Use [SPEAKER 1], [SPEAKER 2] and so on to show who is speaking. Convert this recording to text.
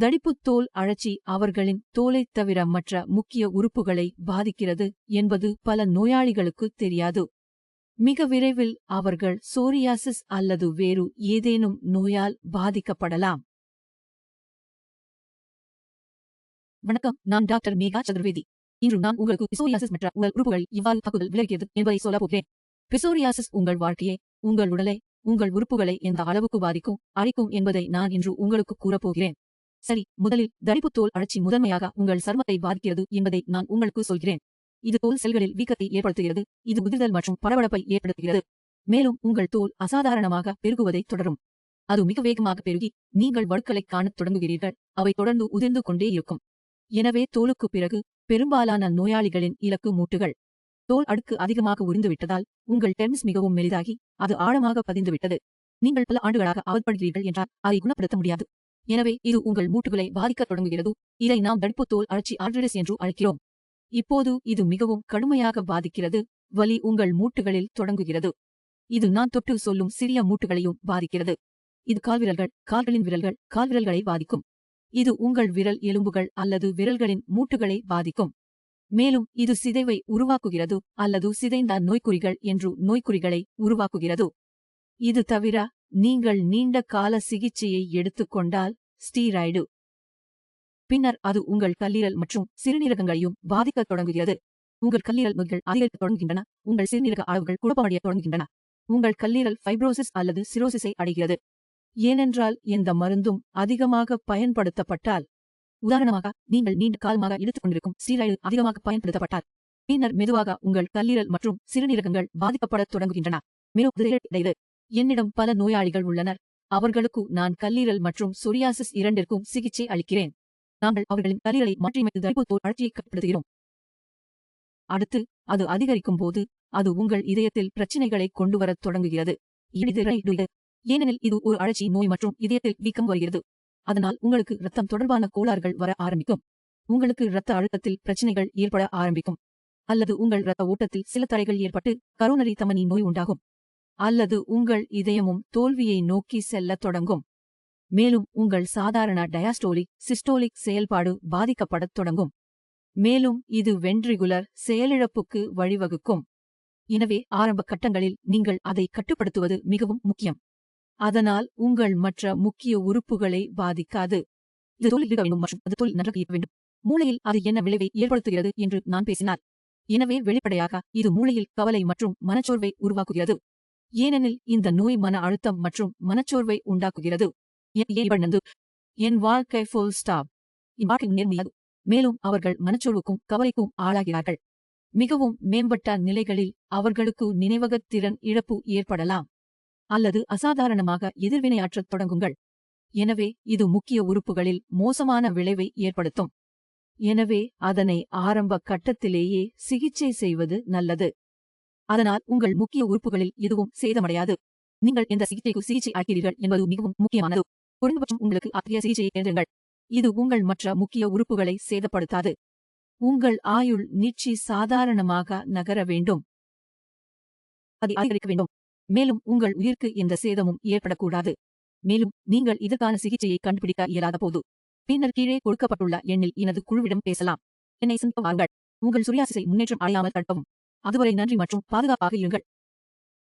[SPEAKER 1] தடிப்புத் தோல் அழற்சி அவர்களின் தோலைத் தவிர மற்ற முக்கிய உறுப்புகளை பாதிக்கிறது என்பது பல நோயாளிகளுக்கு தெரியாது. மிக விரைவில் அவர்கள் சோரியாசிஸ் அல்லது வேறு ஏதேனும் நோயால் பாதிக்கப்படலாம். வணக்கம் நான் டாக்டர் மேகா சதுர்வேதி. இன்று நான் உங்களுக்கு பிசோரியாசிஸ் மற்ற உடல் உறுப்புகள் இவ்வாறு தாக்குதல் விளைவிக்கிறது என்பதை சொல்லப் போகிறேன். பிசோரியாசிஸ் உங்கள் வாழ்க்கையை உங்கள் உடலை உங்கள் உறுப்புகளை எந்த அளவுக்கு பாதிக்கும் அழிக்கும் என்பதை நான் இன்று உங்களுக்கு கூறப்போகிறேன் சரி முதலில் தடிப்புத் தோல் அழற்சி முதன்மையாக உங்கள் சருமத்தை பாதிக்கிறது என்பதை நான் உங்களுக்கு சொல்கிறேன். இது தோல் செல்களில் வீக்கத்தை ஏற்படுத்துகிறது இது முதிர்தல் மற்றும் படபடப்பை ஏற்படுத்துகிறது. மேலும் உங்கள் தோல் அசாதாரணமாக பெருகுவதை தொடரும். அது மிக வேகமாக பெருகி நீங்கள் வடுக்களை காணத் தொடங்குகிறீர்கள் அவை தொடர்ந்து உதிர்ந்து கொண்டே இருக்கும். எனவே தோலுக்கு பிறகு பெரும்பாலான நோயாளிகளின் இலக்கு மூட்டுகள். தோல் அடுக்கு அதிகமாக உறிந்துவிட்டதால் உங்கள் டெர்ம்ஸ் மிகவும் மெலிதாகி அது ஆழமாக பதிந்துவிட்டது. நீங்கள் பல ஆண்டுகளாக அவதப்படுகிறீர்கள் என்றால் அதை குணப்படுத்த முடியாது. எனவே இது உங்கள் மூட்டுகளை பாதிக்கத் தொடங்குகிறது. இதை நாம் தடுப்பு தோல் அழற்சி ஆர்டிரிஸ் என்று அழைக்கிறோம். இப்போது இது மிகவும் கடுமையாக பாதிக்கிறது. வலி உங்கள் மூட்டுகளில் தொடங்குகிறது. இது நான் தொட்டு சொல்லும் சிறிய மூட்டுகளையும் பாதிக்கிறது. இது கால்விரல்கள் கால்களின் விரல்கள் கால்விரல்களை பாதிக்கும். இது உங்கள் விரல் எலும்புகள் அல்லது விரல்களின் மூட்டுகளை பாதிக்கும். மேலும் இது சிதைவை உருவாக்குகிறது அல்லது சிதைந்த நோய்க்குறிகள் என்று நோய்க்குறிகளை உருவாக்குகிறது. இது தவிர நீங்கள் நீண்ட கால சிகிச்சையை எடுத்துக்கொண்டால் ஸ்டீராய்டு பின்னர் அது உங்கள் கல்லீரல் மற்றும் சிறுநீரகங்களையும் பாதிக்கத் தொடங்குகிறது உங்கள் கல்லீரல் நோய்கள் அதிகரிக்கத் தொடங்குகின்றன உங்கள் சிறுநீரக அளவுகள் குழப்பமடையத் தொடங்குகின்றன உங்கள் கல்லீரல் ஃபைப்ரோசிஸ் அல்லது சிரோசிஸை அடைகிறது ஏனென்றால் எந்த மருந்தும் அதிகமாக பயன்படுத்தப்பட்டால் உதாரணமாக நீங்கள் நீண்ட காலமாக எடுத்துக்கொண்டிருக்கும் ஸ்டீராய்டு அதிகமாக பயன்படுத்தப்பட்டால் பின்னர் மெதுவாக உங்கள் கல்லீரல் மற்றும் சிறுநீரகங்கள் பாதிக்கப்படத் தொடங்குகின்றன மெனு இடையது என்னிடம் பல நோயாளிகள் உள்ளனர். அவர்களுக்கு நான் கல்லீரல் மற்றும் சொரியாசிஸ் இரண்டிற்கும் சிகிச்சை அளிக்கிறேன். நாங்கள் அவர்களின் கல்லீரலை மாற்றியமைத்து தடுப்பு அழற்சியை கட்டுப்படுத்துகிறோம் அடுத்து அது அதிகரிக்கும் போது அது உங்கள் இதயத்தில் பிரச்சினைகளை கொண்டு வரத் தொடங்குகிறது ஏனெனில் இது ஒரு அழற்சி நோய் மற்றும் இதயத்தில் வீக்கம் வருகிறது. அதனால் உங்களுக்கு இரத்தம் தொடர்பான கோளாறுகள் வர ஆரம்பிக்கும். உங்களுக்கு இரத்த அழுத்தத்தில் பிரச்சினைகள் ஏற்பட ஆரம்பிக்கும். அல்லது உங்கள் இரத்த ஓட்டத்தில் சில தடைகள் ஏற்பட்டு கரோனரி தமனி நோய் உண்டாகும். அல்லது உங்கள் இதயமும் தோல்வியை நோக்கி செல்லத் தொடங்கும். மேலும் உங்கள் சாதாரண டயாஸ்டோலிக் சிஸ்டோலிக் செயல்பாடு பாதிக்கப்படத் தொடங்கும். மேலும் இது வென்ட்ரிகுலர் செயலிழப்புக்கு வழிவகுக்கும். எனவே ஆரம்ப கட்டங்களில் நீங்கள் அதை கட்டுப்படுத்துவது மிகவும் முக்கியம். அதனால் உங்கள் மற்ற முக்கிய உறுப்புகளை பாதிக்காது. இது தோல் இருக்க வேண்டும் மற்றும் அது தோல் நன்றாக இருக்க வேண்டும். மூளையில் அது என்ன விளைவை ஏற்படுத்துகிறது என்று நான் பேசினார் எனவே வெளிப்படையாக இது மூளையில் கவலை மற்றும் மனச்சோர்வை உருவாக்குகிறது. ஏனெனில் இந்த நோய் மன அழுத்தம் மற்றும் மனச்சோர்வை உண்டாக்குகிறது. என் வாழ்க்கை ஃபுல் ஸ்டாப் என் நேர்மையாது மேலும் அவர்கள் மனச்சோர்வுக்கும் கவலைக்கும் ஆளாகிறார்கள். மிகவும் மேம்பட்ட நிலைகளில் அவர்களுக்கு நினைவகத் திறன் இழப்பு ஏற்படலாம். அல்லது அசாதாரணமாக எதிர்வினையாற்றத் தொடங்குங்கள். எனவே இது முக்கிய உறுப்புகளில் மோசமான விளைவை ஏற்படுத்தும். எனவே அதனை ஆரம்ப கட்டத்திலேயே சிகிச்சை செய்வது நல்லது. அதனால் உங்கள் முக்கிய உறுப்புகளில் எதுவும் சேதமடையாது. நீங்கள் எந்த சிகிச்சைக்கு சிகிச்சை அளிக்கிறீர்கள் என்பது மிகவும் முக்கியமானது. குறைந்தபட்சம் உங்களுக்கு அத்தகைய சிகிச்சையை தேடுங்கள். இது உங்கள் மற்ற முக்கிய உறுப்புகளை சேதப்படுத்தாது. உங்கள் ஆயுள் நீட்சி சாதாரணமாக நகர வேண்டும். அதை அதிகரிக்க வேண்டும். மேலும் உங்கள் உயிருக்கு எந்த சேதமும் ஏற்படக்கூடாது. மேலும் நீங்கள் இதற்கான சிகிச்சையை கண்டுபிடிக்க இயலாத போது பின்னர் கீழே கொடுக்கப்பட்டுள்ள எண்ணில் எனது குழுவிடம் பேசலாம். என்னை சந்திக்க வாருங்கள் உங்கள் சுரியாசிசை முன்னேற்றம் அடையாமல் தடுக்கவும். அதுவரை நன்றி மற்றும் பாதுகாப்பாக இருங்கள்.